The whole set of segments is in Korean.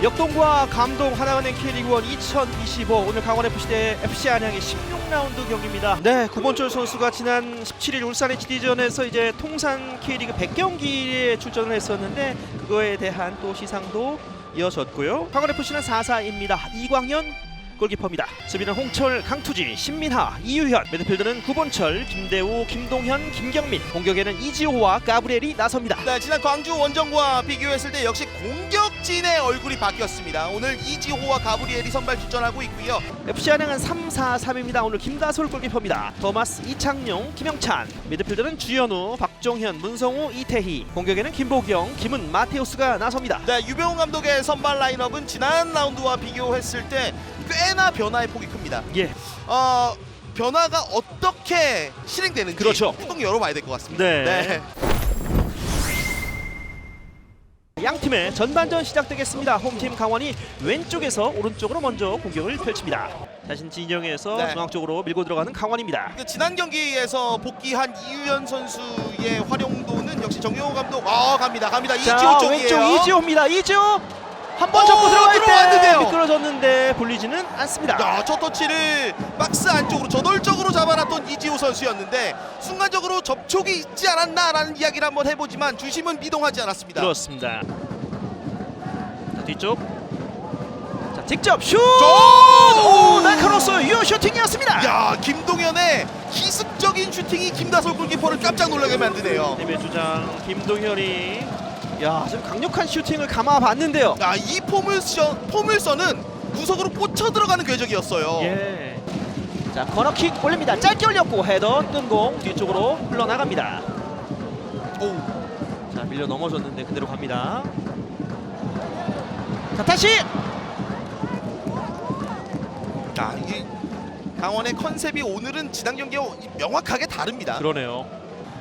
역동과 감동 하나은행 K리그1 2025 오늘 강원FC 대 FC 안양의 16라운드 경기입니다. 네, 구본철 선수가 지난 17일 울산 HD전에서 이제 통산 K리그 100경기에 출전을 했었는데 그거에 대한 또 시상도 이어졌고요. 강원FC는 4사입니다. 이광현 골키퍼입니다. 수비는 홍철, 강투진, 신민하, 이유현, 미드필드는 구본철, 김대우, 김동현, 김경민, 공격에는 이지호와 가브리엘이 나섭니다. 네, 지난 광주 원정과 비교했을 때 역시 공격진의 얼굴이 바뀌었습니다. 오늘 이지호와 가브리엘이 선발 출전하고 있고요. FC 안양은 3-4-3입니다. 오늘 김다솔 골키퍼입니다. 토마스, 이창용, 김영찬. 미드필더는 주현우, 박종현, 문성우, 이태희. 공격에는 김보경, 김은, 마테우스가 나섭니다. 네, 유병훈 감독의 선발 라인업은 지난 라운드와 비교했을 때 꽤나 변화의 폭이 큽니다. 예, 어, 변화가 어떻게 실행되는지 그렇죠. 뚜껑 열어봐야 될 것 같습니다. 네. 양 팀의 전반전 시작되겠습니다. 홈팀 강원이 왼쪽에서 오른쪽으로 먼저 공격을 펼칩니다. 자신 진영에서 네. 중앙 쪽으로 밀고 들어가는 강원입니다. 그 지난 경기에서 복귀한 이유현 선수의 활용도는 역시 정용호 감독 아 갑니다 갑니다 자, 이지호 쪽이에요. 왼쪽 이지호입니다. 이지호 한번 오, 접고 들어갈 때 들어왔는데요. 미끄러졌는데 불리지는 않습니다. 야, 첫 터치를 박스 안쪽으로 저돌적으로 잡아놨던 이지호 선수였는데 순간적으로 접촉이 있지 않았나라는 이야기를 한번 해보지만 주심은 미동하지 않았습니다. 그렇습니다. 자, 뒤쪽. 자, 직접 슛! 오! 오, 날카로웠어요. 유효 슈팅이었습니다. 야, 김동현의 기습적인 슈팅이 김다솔 골키퍼를 깜짝 놀라게 만드네요. 팀의 주장 김동현이 야, 지금 강력한 슈팅을 감아봤는데요. 야, 이 포물선 포물선은 구석으로 꽂혀 들어가는 궤적이었어요. 예. 자, 코너킥 올립니다. 짧게 올렸고 헤더 뜬공 뒤쪽으로 흘러나갑니다. 오, 자, 밀려 넘어졌는데 그대로 갑니다. 자, 다시 야, 이게 강원의 컨셉이 오늘은 지난 경기와 명확하게 다릅니다. 그러네요.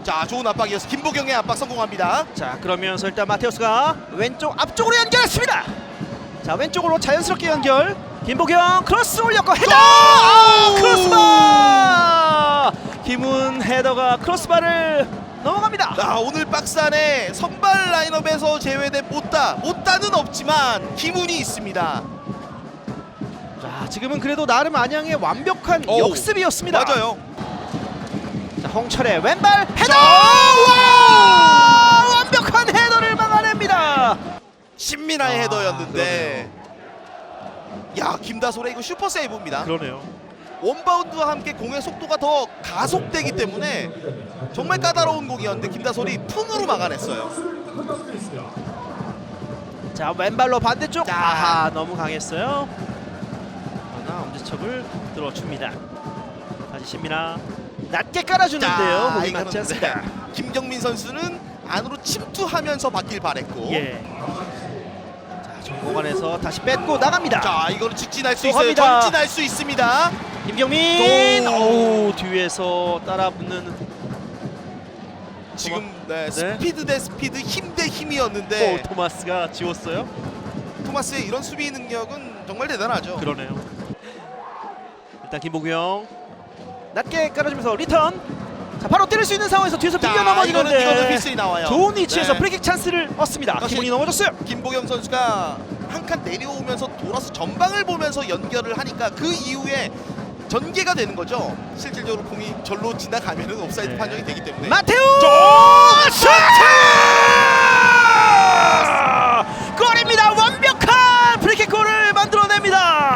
자, 좋은 압박이어서 김보경의 압박 성공합니다. 자 그러면서 일단 마테우스가 왼쪽 앞쪽으로 연결했습니다. 자 왼쪽으로 자연스럽게 연결. 김보경 크로스 올렸고 헤더! 아, 크로스바! 김은 헤더가 크로스바를 넘어갑니다. 자, 오늘 박스 안에 선발 라인업에서 제외된 못다, 못다는 없지만 김훈이 있습니다. 자 지금은 그래도 나름 안양의 완벽한 어우, 역습이었습니다. 맞아요. 자 홍철의 왼발 헤더 자, 와! 완벽한 헤더를 막아냅니다 신민아의 아, 헤더였는데. 야, 김다솔의 이거 슈퍼 세이브입니다. 그러네요 원바운드와 함께 공의 속도가 더 가속되기 때문에 정말 까다로운 공이었는데 김다솔이 풍으로 막아냈어요. 자 왼발로 반대쪽 자. 아하 너무 강했어요 그러나 엄지척을 들어줍니다 다시 신민아 낮게 깔아주는데요 몸이 이거는 맞지 않습니다 네. 김경민 선수는 안으로 침투하면서 받길 바랬고. 예. 자 정공간에서 다시 뺏고 나갑니다 자, 이거는 직진할 수또 있어요. 갑니다. 전진할 수 있습니다. 김경민 또. 오 뒤에서 따라붙는 지금 네, 네. 스피드 대 스피드, 힘대 오, 힘이었는데 토마스가 지웠어요 토마스의 이런 수비 능력은 정말 대단하죠. 그러네요 일단 김보경 낮게 깔아주면서 리턴 자 바로 때릴 수 있는 상황에서 뒤에서 자, 비겨 이거는 이거는 넘어지는데 휘슬이 나와요. 좋은 위치에서 네. 프리킥 찬스를 얻습니다 역시- 김훈이 넘어졌어요 김보경 선수가 한 칸 내려오면서 돌아서 전방을 보면서 연결을 하니까 그 이후에 전개가 되는 거죠. 실질적으로 공이 절로 지나가면은 옵사이드 네. 판정이 되기 때문에. 마테우 슈팅! 골입니다. 완벽한 프리킥 골을 만들어냅니다.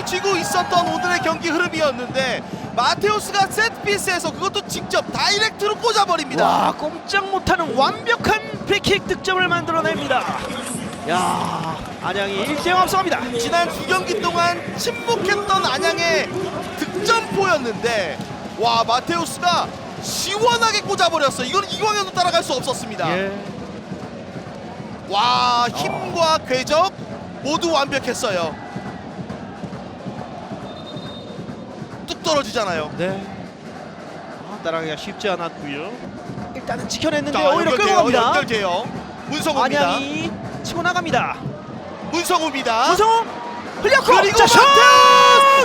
강원이 쥐고 있었던 오늘의 경기 흐름이었는데 마테우스가 세트피스에서 그것도 직접 다이렉트로 꽂아버립니다. 와 꼼짝 못하는 완벽한 프리킥 득점을 만들어냅니다. 야 안양이 1대0 앞서갑니다. 지난 두 경기 동안 침묵했던 안양의 득점포였는데 와 마테우스가 시원하게 꽂아버렸어. 이건 이광현도 따라갈 수 없었습니다. 예. 와 힘과 궤적 모두 완벽했어요. 뚝 떨어지잖아요. 네. 아, 따라가기가 쉽지 않았고요. 일단은 지켜냈는데 자, 오히려 끌고 연결돼요. 갑니다. 연결돼요. 문성우입니다. 안양이 치고 나갑니다. 문성우입니다. 문성호 흘렸고 그리고 자, 슛!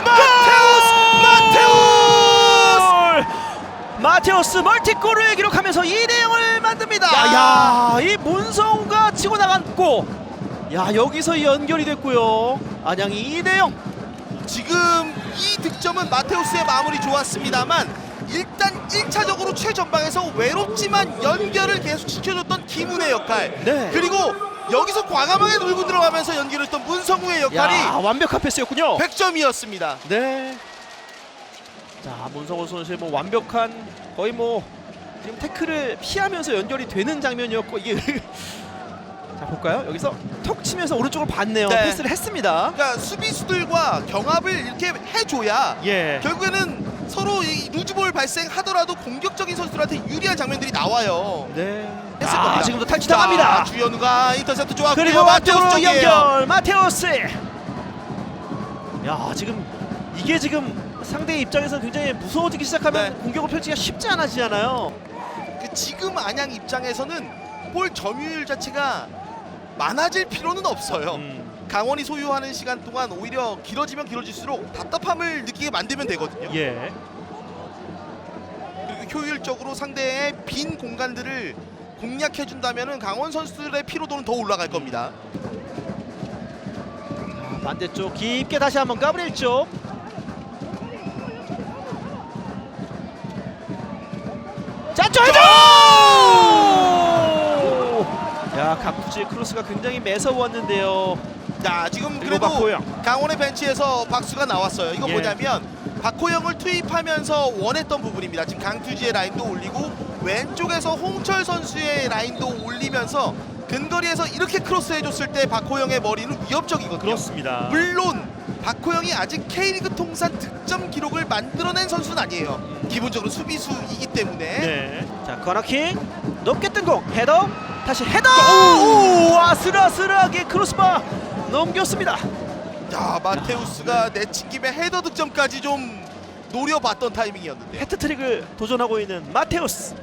마테우스! 마테우스! 골! 마테우스 멀티골을 기록하면서 2대 0을 만듭니다. 야, 이 문성우가 치고 나갔고, 야 여기서 연결이 됐고요. 안양이 2대 0. 지금 이 득점은 마테우스의 마무리 좋았습니다만 일단 1차적으로 최전방에서 외롭지만 연결을 계속 시켜줬던 김은의 역할 네. 그리고 여기서 과감하게 놀고 들어가면서 연결했던 문성우의 역할이 야 완벽한 패스였군요. 100점이었습니다. 네. 자 문성우 선수의 뭐 완벽한 거의 뭐 지금 태클을 피하면서 연결이 되는 장면이었고 이게 자 볼까요? 여기서 톡 치면서 오른쪽을 봤네요. 네. 패스를 했습니다. 그러니까 수비수들과 경합을 이렇게 해줘야 예. 결국에는 서로 이 루즈볼 발생하더라도 공격적인 선수들한테 유리한 장면들이 나와요. 네. 했을 아, 겁니다. 지금도 탈취당합니다. 자, 주현우가 인터셉트 좋았고요. 그리고 마테오스 쪽이에요. 연결 마테오스 야 지금 이게 지금 상대의 입장에서 굉장히 무서워지기 시작하면 네. 공격을 펼치기가 쉽지 않아지잖아요 그 지금 안양 입장에서는 볼 점유율 자체가 많아질 필요는 없어요. 음, 강원이 소유하는 시간 동안 오히려 길어지면 길어질수록 답답함을 느끼게 만들면 되거든요. 예. 그리고 효율적으로 상대의 빈 공간들을 공략해 준다면은 강원 선수들의 피로도는 더 올라갈 겁니다. 자, 반대쪽 깊게 다시 한번 가브리엘 쪽 자, 쪼 야, 각부지의 크로스가 굉장히 매서웠는데요. 자, 지금 그리고 그래도 박호영. 강원의 벤치에서 박수가 나왔어요. 이거 예. 뭐냐면 박호영을 투입하면서 원했던 부분입니다. 지금 강투지의 라인도 올리고 왼쪽에서 홍철 선수의 라인도 올리면서 근거리에서 이렇게 크로스 해줬을 때 박호영의 머리는 위협적이거든요. 그렇습니다. 물론 박호영이 아직 K리그 통산 득점 기록을 만들어낸 선수는 아니에요. 기본적으로 수비수이기 때문에 네. 자, 코너킥 높게 뜬 공 헤더 다시 헤더 오, 아슬아슬하게 크로스바 넘겼습니다. 자 마테우스가 내친 김에 헤더 득점까지 좀 노려봤던 타이밍이었는데 해트트릭을 도전하고 있는 마테우스.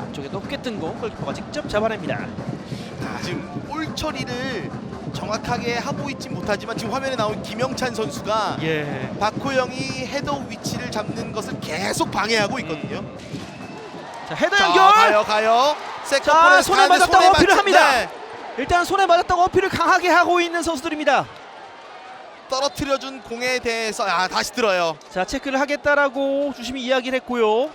앞쪽에 높게 뜬공 골키퍼가 직접 잡아냅니다. 아, 지금 볼 처리를 정확하게 하고 있지 못하지만 지금 화면에 나온 김영찬 선수가 예. 박호영이 헤더 위치를 잡는 것을 계속 방해하고 있거든요. 자 헤더 자, 연결. 가요 가요. 자, 세컨볼에 손에 가는데 맞았다고 손에 어필을 맞- 합니다. 네. 일단 손에 맞았다고 어필을 강하게 하고 있는 선수들입니다. 떨어뜨려준 공에 대해서 아 다시 들어요. 자 체크를 하겠다라고 주심이 이야기를 했고요.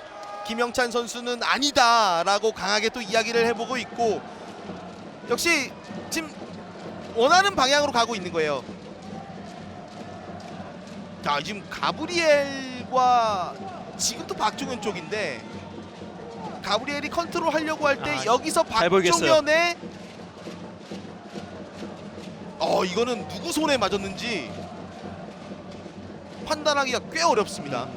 김영찬 선수는 아니다라고 강하게 또 이야기를 해보고 있고 역시 지금 원하는 방향으로 가고 있는 거예요. 자 지금 가브리엘과 지금도 박종현 쪽인데 가브리엘이 컨트롤 하려고 할 때 아, 여기서 잘 보이겠어요. 박종현의 어 이거는 누구 손에 맞았는지 판단하기가 꽤 어렵습니다.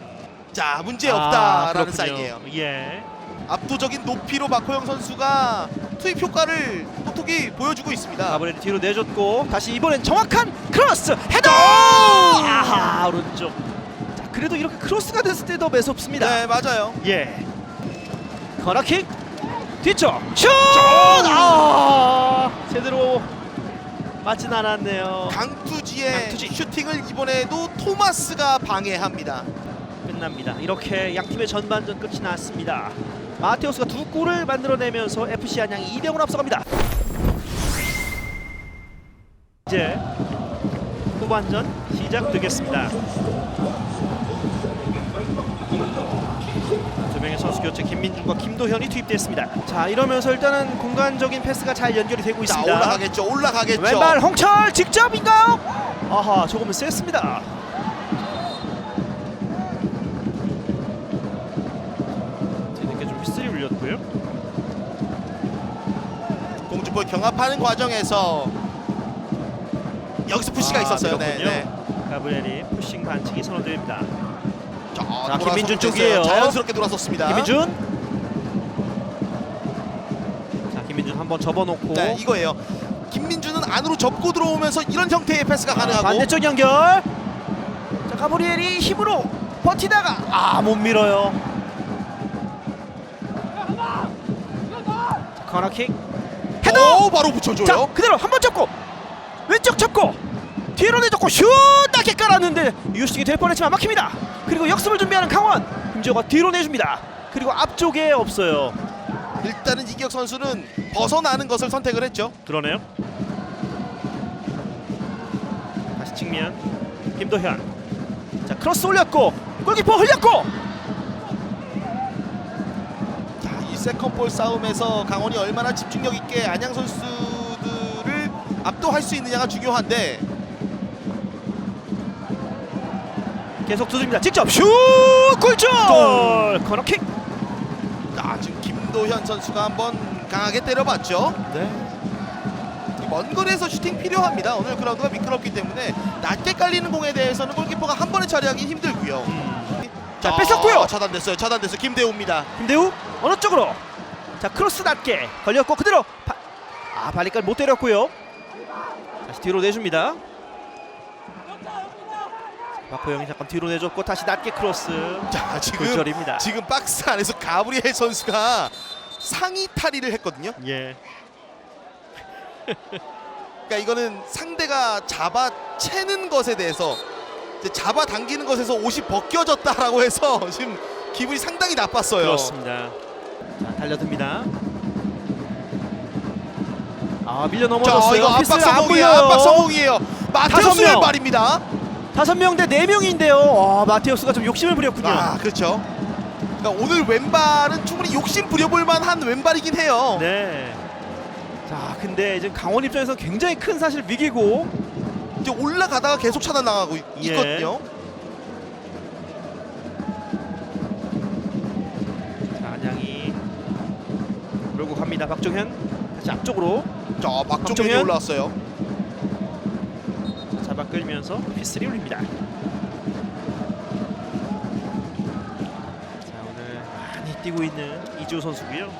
자 문제 아, 없다라는 그렇군요. 사인이에요. 예. 압도적인 높이로 박호영 선수가 투입 효과를 톡톡히 보여주고 있습니다. 가브리엘 뒤로 내줬고 다시 이번엔 정확한 크로스 헤더! 아하 오른쪽. 자 그래도 이렇게 크로스가 됐을 때 더 매섭습니다. 네 맞아요. 예. 코너킥 뒤쪽 슛 아 제대로 맞진 않았네요. 강투지의 강투지. 슈팅을 이번에도 토마스가 방해합니다. 끝납니다. 이렇게 양 팀의 전반전 끝이 났습니다 마테오스가 두 골을 만들어내면서 FC 안양이 2대 0으로 앞서갑니다 이제 후반전 시작되겠습니다 두 명의 선수 교체 김민준과 김도현이 투입됐습니다 자 이러면서 일단은 공간적인 패스가 잘 연결이 되고 자 있습니다 올라가겠죠. 올라가겠죠. 왼발 홍철 직접인가요? 아하 조금은 셌습니다 공주볼 경합하는 과정에서 여기서 푸시가 아, 있었어요. 네, 밀었군요. 네. 가브리엘이 푸싱 반칙이 선언됩니다 자, 자, 돌아서 김민준. 쪽이에요. 자연스럽게 돌아섰습니다. 김민준 자 김민준 한번 접어놓고 네 이거예요. 김민준은 안으로 접고 들어오면서 이런 형태의 패스가 가능하고 반대쪽 연결 자 가브리엘이 힘으로 버티다가 아 못 밀어요 자, 코너킥 헤더 오, 바로 붙여줘요. 자 그대로 한번 접고 왼쪽 접고 뒤로 내줬고 슛 낮게 깔아 알았는데 유슈팅이 될 뻔했지만 막힙니다. 그리고 역습을 준비하는 강원 김지호가 뒤로 내줍니다. 그리고 앞쪽에 없어요. 일단은 이기혁 선수는 벗어나는 것을 선택을 했죠. 그러네요. 다시 측면 김도현. 자 크로스 올렸고 골키퍼 흘렸고 세컨볼 싸움에서 강원이 얼마나 집중력 있게 안양 선수들을 압도할 수 있느냐가 중요한데 계속 두드립니다. 직접 슛 골절 코너킥. 아, 지금 김도현 선수가 한번 강하게 때려봤죠. 네. 먼 거리에서 슈팅 필요합니다. 오늘 그라운드가 미끄럽기 때문에 낮게 깔리는 공에 대해서는 골키퍼가 한 번에 처리하기 힘들고요. 음. 자 뺏었고요. 아, 차단됐어요. 차단됐어요. 김대우입니다. 김대우 어느 쪽으로? 자 크로스 낮게 걸렸고 그대로 바... 아 발리까지 못 때렸고요. 다시 뒤로 내줍니다. 박호영이 잠깐 뒤로 내줬고 다시 낮게 크로스 자, 지금 골절입니다. 지금 박스 안에서 가브리엘 선수가 상의 탈의를 했거든요. 예. 그러니까 이거는 상대가 잡아 채는 것에 대해서 잡아 당기는 것에서 옷이 벗겨졌다라고 해서 지금 기분이 상당히 나빴어요. 그렇습니다. 자 달려듭니다. 아 밀려 넘어졌어요. 자, 이거 피스 압박 안 성공이에요. 보여요. 압박 성공이에요. 다섯 마테우스 명. 왼발입니다. 다섯 명 대 네 명인데요. 아 마테우스가 좀 욕심을 부렸군요. 아, 그렇죠. 그러니까 오늘 왼발은 충분히 욕심 부려볼 만한 왼발이긴 해요. 네. 자 근데 지금 강원 입장에서 굉장히 큰 사실 위기고 이제 올라가다가 계속 차단 있, 예. 있거든요. 자, 안양이 몰고 갑니다. 박종현 다시 앞쪽으로 자, 박종현이 박종현. 올라왔어요. 자, 잡아 끌면서 피스리 올립니다. 자 오늘 많이 뛰고 있는 이주호 선수고요.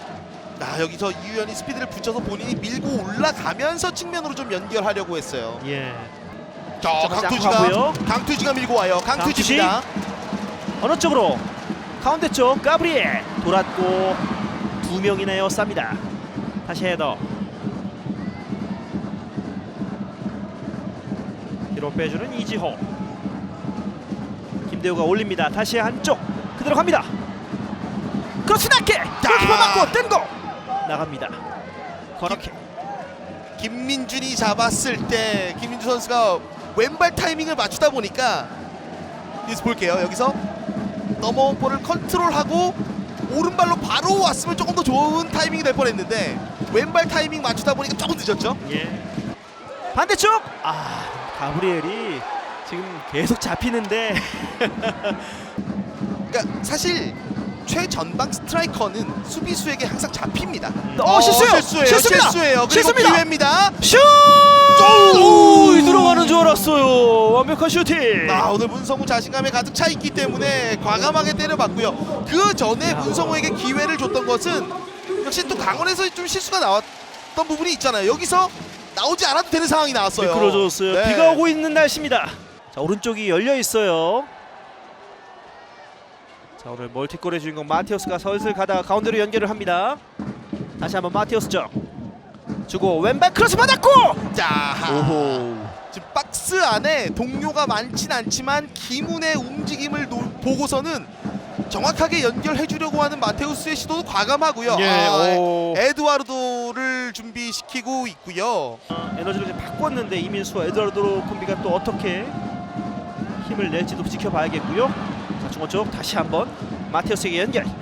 아, 여기서 이유연이 스피드를 붙여서 본인이 밀고 올라가면서 측면으로 좀 연결하려고 했어요. 예. 자, 강투지가. 강투지가 밀고 와요. 강투지입니다. 어느 쪽으로? 가운데 쪽 가브리엘 돌았고 두 명이나 에어쌉니다. 다시 헤더. 뒤로 빼주는 이지호. 김대우가 올립니다. 다시 한쪽 그대로 갑니다. 크로스 낮게 골키퍼 맞고 뜬고 나갑니다. 코너킥. 김민준이 잡았을 때 김민준 선수가 왼발 타이밍을 맞추다 보니까 여기서 볼게요. 여기서 넘어온 볼을 컨트롤하고 오른발로 바로 왔으면 조금 더 좋은 타이밍이 될 뻔했는데 왼발 타이밍 맞추다 보니까 조금 늦었죠. 예. 반대쪽 아 가브리엘이 지금 계속 잡히는데 그러니까 사실 최전방 스트라이커는 수비수에게 항상 잡힙니다. 어, 실수요! 실수예요. 실수입니다! 실수예요. 그리고 실수입니다! 기회입니다. 슛! 오! 오, 들어가는 줄 알았어요. 완벽한 슈팅. 아 오늘 문성우 자신감에 가득 차 있기 때문에 과감하게 때려봤고요. 그 전에 야. 문성우에게 기회를 줬던 것은 역시 또 강원에서 좀 실수가 나왔던 부분이 있잖아요. 여기서 나오지 않아도 되는 상황이 나왔어요. 미끄러졌어요. 네. 비가 오고 있는 날씨입니다. 자 오른쪽이 열려 있어요. 자 오늘 멀티골의 주인공 마티오스가 슬슬 가다가 가운데로 연결을 합니다. 다시 한번 마티오스 쪽 주고 왼발 크로스 받았고. 자, 오호. 지금 박스 안에 동료가 많진 않지만 기문의 움직임을 노- 보고서는 정확하게 연결해 주려고 하는 마테우스의 시도도 과감하고요. 예, 아, 오. 에드와르도를 준비시키고 있고요. 어, 에너지를 좀 바꿨는데 이민수와 에드와르도 콤비가 또 어떻게 힘을 낼지도 지켜봐야겠고요. 자 중원 쪽 다시 한번 마티오스에게 연결. 자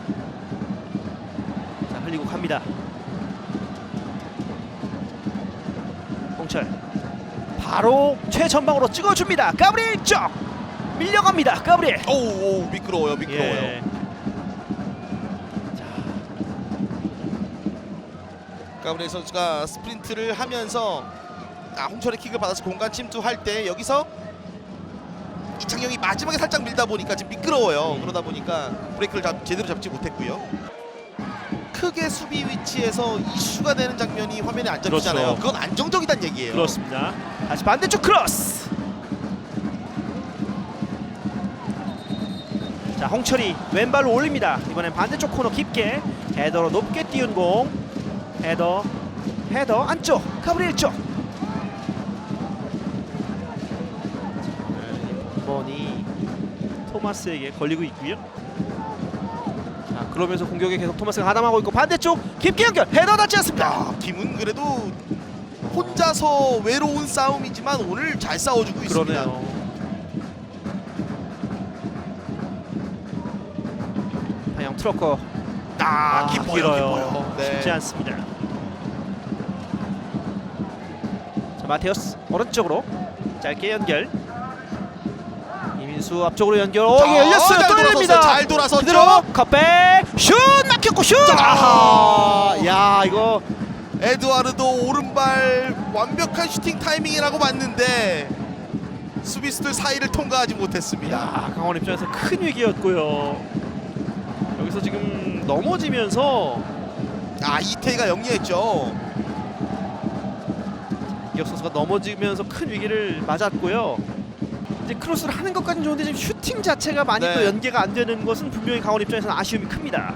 흘리고 갑니다. 홍철 바로 최전방으로 찍어줍니다. 가브리엘 쪽 밀려갑니다. 가브리엘. 오우 오우, 미끄러워요 미끄러워요. 예. 가브리엘 선수가 스프린트를 하면서 아, 홍철의 킥을 받아서 공간 침투할 때 여기서 이창영이 마지막에 살짝 밀다 보니까 지금 미끄러워요. 음. 그러다 보니까 브레이크를 잡, 제대로 잡지 못했고요. 크게 수비 위치에서 이슈가 되는 장면이 화면에 안 잡히잖아요. 그렇죠. 그건 안정적이란 얘기예요. 그렇습니다. 다시 반대쪽 크로스. 자 홍철이 왼발로 올립니다. 이번엔 반대쪽 코너 깊게 헤더로 높게 띄운 공. 헤더 헤더 안쪽 가브리엘 쪽. 강원이 토마스에게 걸리고 있고요. 자 그러면서 공격에 계속 토마스가 가담하고 있고 반대쪽 깊게 연결 헤더 닿지 않습니다. 야, 김은 그래도 혼자서 외로운 싸움이지만 오늘 잘 싸워주고 있습니다. 그러네요. 방향 트럭커 아, 아, 깊어요. 깊어요. 네. 쉽지 않습니다. 자 마테우스 오른쪽으로 짧게 연결. 이민수 앞쪽으로 연결. 오 자, 이게 열렸어요. 잘 돌아섰어요. 열립니다. 잘 돌아섰죠. 그대로 컵백 슛 막혔고 슛. 자. 아하. 야 이거 에드와르도 오른발 완벽한 슈팅 타이밍이라고 봤는데 수비수들 사이를 통과하지 못했습니다. 야 강원 입장에서 큰 위기였고요. 여기서 지금 넘어지면서 아 이태희가 영리했죠. 이혁 선수가 넘어지면서 큰 위기를 맞았고요. 이제 크로스를 하는 것까지는 좋은데 지금 슈팅 자체가 많이 네. 또 연계가 안 되는 것은 분명히 강원 입장에서는 아쉬움이 큽니다.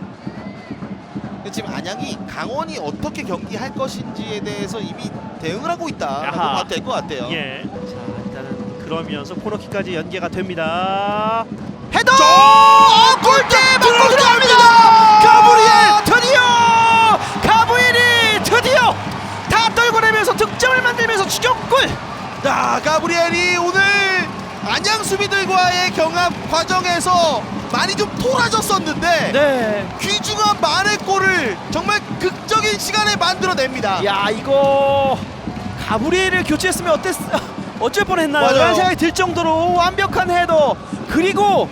지금 안양이 강원이 어떻게 경기할 것인지에 대해서 이미 대응을 하고 있다라고 아하. 봐도 될 것 같아요. 예. 자 일단은 그러면서 코너킥까지 연계가 됩니다. 헤더! 저- 골대 맞고 과정에서 많이 좀 토라졌었는데 네. 귀중한 만의 골을 정말 극적인 시간에 만들어냅니다. 야 이거 가브리엘을 교체했으면 어땠 어쩔 뻔했나요? 맞아요. 라는 생각이 들 정도로 완벽한 헤더 그리고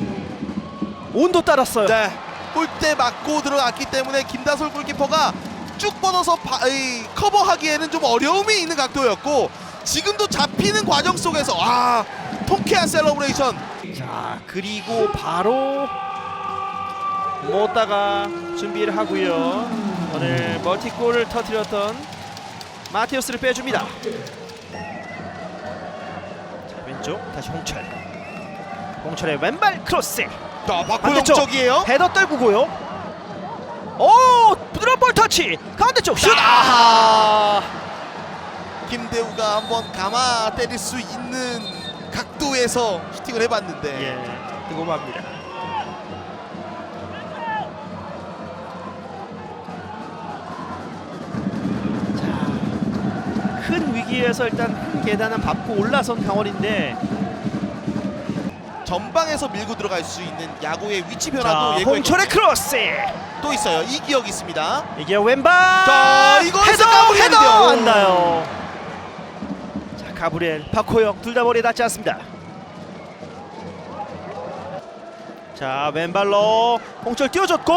온도 따랐어요. 네, 골대 맞고 들어갔기 때문에 김다솔 골키퍼가 쭉 뻗어서 바- 이, 커버하기에는 좀 어려움이 있는 각도였고 지금도 잡히는 과정 속에서 아 통쾌한 셀러브레이션 자 그리고 바로 못다가 준비를 하고요. 오늘 멀티골을 터뜨렸던 마테우스를 빼줍니다. 자 왼쪽 다시 홍철. 홍철의 왼발 크로스. 자 반대쪽. 쪽이에요 헤더 떨구고요. 오 부드러운 볼 터치 가운데 쪽 슛. 아하. 김대우가 한번 감아 때릴 수 있는 각도에서 슈팅을 해봤는데 예 뜨거워합니다. 큰 위기에서 일단 한 계단은 밟고 올라선 강원인데 전방에서 밀고 들어갈 수 있는 야구의 위치 자 변화도 예고했고 홍철의 크로스! 또 있어요. 이기혁 있습니다. 이게 왼발! 자, 이거 헤더. 헤더! 안 나요. 자 가브리엘 박호영 둘 다 머리에 닿지 않습니다 자 왼발로 홍철 띄워줬고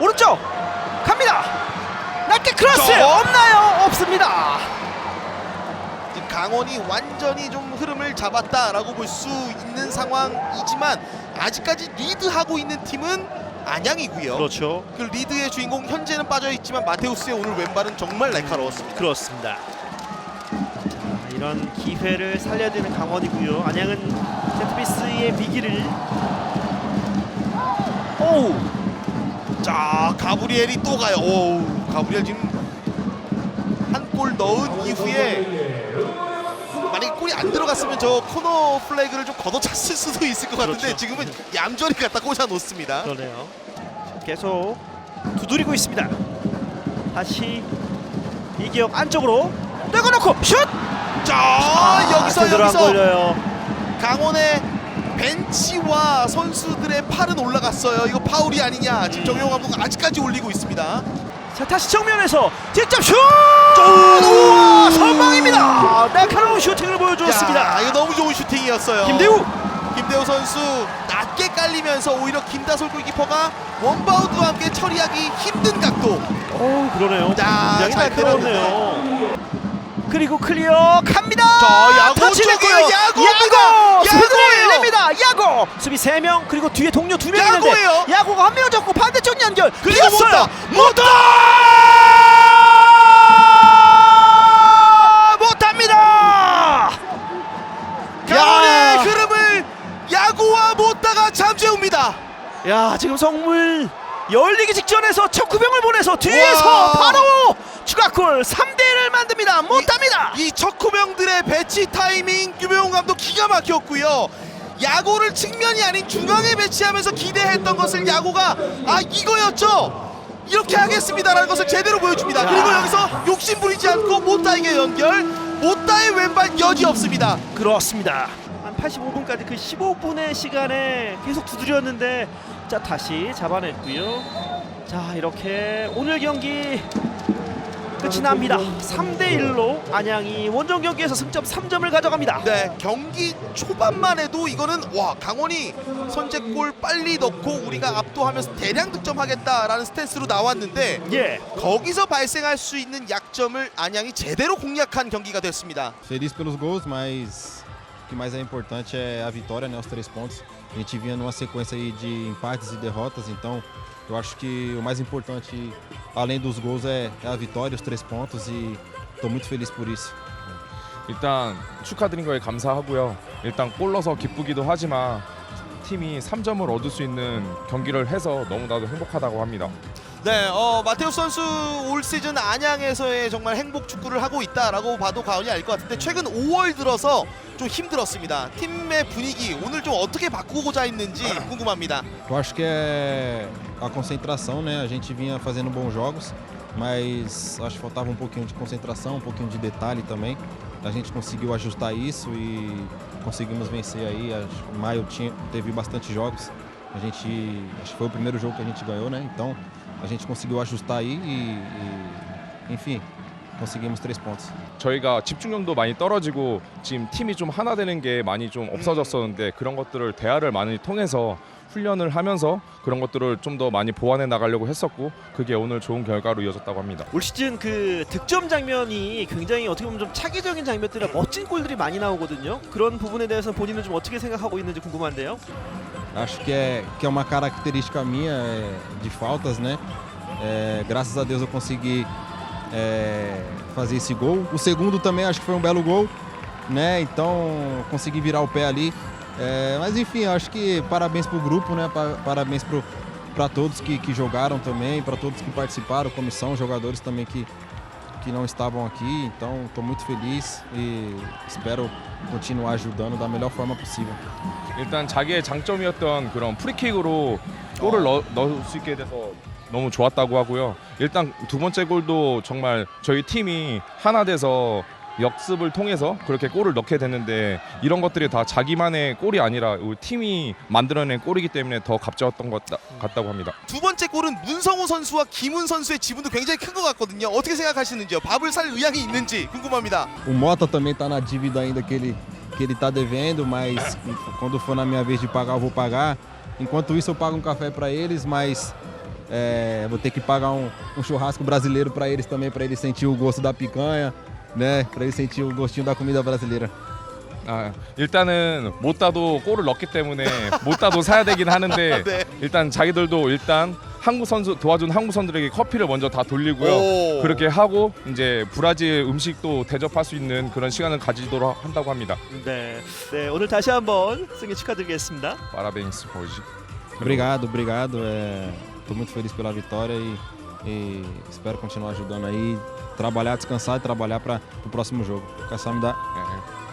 오른쪽 갑니다 낮게 크로스 저. 없나요 없습니다 강원이 완전히 좀 흐름을 잡았다라고 볼 수 있는 상황이지만 아직까지 리드하고 있는 팀은 안양이고요. 그렇죠 그 리드의 주인공 현재는 빠져 있지만 마테우스의 오늘 왼발은 정말 날카로웠습니다. 그렇습니다. 자, 이런 기회를 살려야 되는 강원이고요. 안양은 세트피스의 위기를 오우 자 가브리엘이 또 가요. 오 가브리엘 지금 한 골 넣은 이후에 만약에 골이 안 들어갔으면 저 코너 플래그를 좀 걷어찼을 수도 있을 것 같은데 그렇죠. 지금은 얌전히 갖다 꽂아 놓습니다. 그러네요. 계속 두드리고 있습니다. 다시 이기혁 안쪽으로 떼어놓고 슛! 자 여기서 안 여기서 걸려요. 강원의 벤치와 선수들의 팔은 올라갔어요. 이거 파울이 아니냐. 지금 정용 감독 아직까지 올리고 있습니다. 자 다시 정면에서 직접 슛! 우와 선방입니다. 날카로운 슈팅을 보여주었습니다. 야, 이거 너무 좋은 슈팅이었어요. 김대우 김대우 선수 낮게 깔리면서 오히려 김다솔 골키퍼가 원바운드와 함께 처리하기 힘든 각도. 오 그러네요. 야, 굉장히 잘 날카롭네요. 그리고 클리어 갑니다. 자, 야구. 쪽이에요. 야구 야구예요. 스피드를 냅니다. 야구 수비 3명 그리고 뒤에 동료 2명 있는데 야구예요. 야구가 한 명 잡고 반대쪽 연결 그리고 뛰었어요. 못다. 못다 못합니다. 강원의 야. 흐름을 야구와 못다가 잠재웁니다. 야 지금 성물 열리기 직전에서 척구병을 보내서 뒤에서 와. 바로 추가골 3대1을 만듭니다. 못합니다. 이 척후명들의 배치 타이밍 유명훈 감독 기가 막혔고요. 야구를 측면이 아닌 중앙에 배치하면서 기대했던 것을 야구가 아 이거였죠. 이렇게 하겠습니다라는 것을 제대로 보여줍니다. 야. 그리고 여기서 욕심 부리지 않고 못다에게 연결. 못다의 왼발 여지 없습니다. 그렇습니다. 한 85분까지 그 15분의 시간에 계속 두드렸는데 자 다시 잡아냈고요. 자 이렇게 오늘 경기 끝이 납니다. 3대 1로 안양이 원정 경기에서 승점 3점을 가져갑니다. 네, 경기 초반만 해도 이거는 와 강원이 선제골 빨리 넣고 우리가 압도하면서 대량 득점하겠다라는 스탠스로 나왔는데 예. 거기서 발생할 수 있는 약점을 안양이 제대로 공략한 경기가 됐습니다. Feliz pelos gols, mas o que mais é importante é a vitória, né, os três pontos. A gente vinha numa sequência aí de empates e derrotas, então eu acho que o mais importante, além dos gols, é, é a vitória, os três pontos e estou muito feliz por isso. 일단 축하드린 거에 감사하고요. 일단 골 넣어서 기쁘기도 하지만 팀이 3점을 얻을 수 있는 경기를 해서 너무나도 행복하다고 합니다. 네, 어, 마테우스 선수 올 시즌 안양에서의 정말 행복 축구를 하고 있다라고 봐도 과언이 아닐 것 같은데 최근 5월 들어서 좀 힘들었습니다. 팀의 분위기 오늘 좀 어떻게 바꾸고자 했는지 궁금합니다. Eu acho que é a concentração, né? A gente vinha fazendo bons jogos, mas acho que faltava um pouquinho de concentração, um pouquinho de detalhe também. A gente conseguiu ajustar isso e conseguimos vencer aí. Acho que Maio tinha, teve bastante jogos. A gente, acho que foi o primeiro jogo que a gente ganhou, né? Então a gente conseguiu ajustar aí e, e enfim, conseguimos três pontos. 저희가 집중력도 많이 떨어지고 지금 팀이 좀 하나 되는 게 많이 좀 없어졌었는데 그런 것들을 대화를 많이 통해서 훈련을 하면서 그런 것들을 좀 더 많이 보완해 나가려고 했었고 그게 오늘 좋은 결과로 이어졌다고 합니다. 올 시즌 그 득점 장면이 굉장히 어떻게 보면 좀 차기적인 장면들이라 멋진 골들이 많이 나오거든요. 그런 부분에 대해서 본인은 좀 어떻게 생각하고 있는지 궁금한데요. Acho que é, que é uma característica minha é, de faltas, né? É, graças a Deus eu consegui é, fazer esse gol. O segundo também acho que foi um belo gol, né? Então consegui virar o pé ali. É, mas enfim, acho que parabéns pro grupo, né? Pa- Parabéns para todos que, que jogaram também, para todos que participaram, comissão, jogadores também que, que não estavam aqui. Então estou muito feliz e espero continuar ajudando da melhor forma possível. 일단 자기의 장점이었던 그런 프리킥으로 골을 넣, 넣을 수 있게 돼서 너무 좋았다고 하고요. 일단 두 번째 골도 정말 저희 팀이 하나 돼서 역습을 통해서 그렇게 골을 넣게 됐는데 이런 것들이 다 자기만의 골이 아니라 우리 팀이 만들어낸 골이기 때문에 더 값졌던 것 같다- 같다고 합니다. 두 번째 골은 문성우 선수와 김훈 선수의 지분도 굉장히 큰 것 같거든요. 어떻게 생각하시는지요? 밥을 살 의향이 있는지 궁금합니다. O Mota também tá na dívida ainda que ele, que ele tá devendo, mas quando for na minha vez de pagar, eu vou pagar. Enquanto isso, eu pago um café para eles, mas é, vou ter que pagar um, um churrasco brasileiro para eles também, para eles sentir o gosto da picanha, Para sentir o gostinho da comida brasileira. 아, 일단은 못 따도 골을 넣기 때문에 못 따도 사야 되긴 하는데 네. 일단 자기들도 일단 한국 선수 도와준 한국 선수들에게 커피를 먼저 다 돌리고요. 오. 그렇게 하고 이제 브라질 음식도 대접할 수 있는 그런 시간을 가지도록 한다고 합니다. 네, 네 오늘 다시 한번 승리 축하드리겠습니다. 파라벤스 보지. Obrigado, obrigado. É, tô muito feliz pela vitória e, e espero continuar ajudando aí, trabalhar, descansar e trabalhar para o próximo jogo. Caçar me dá. 예,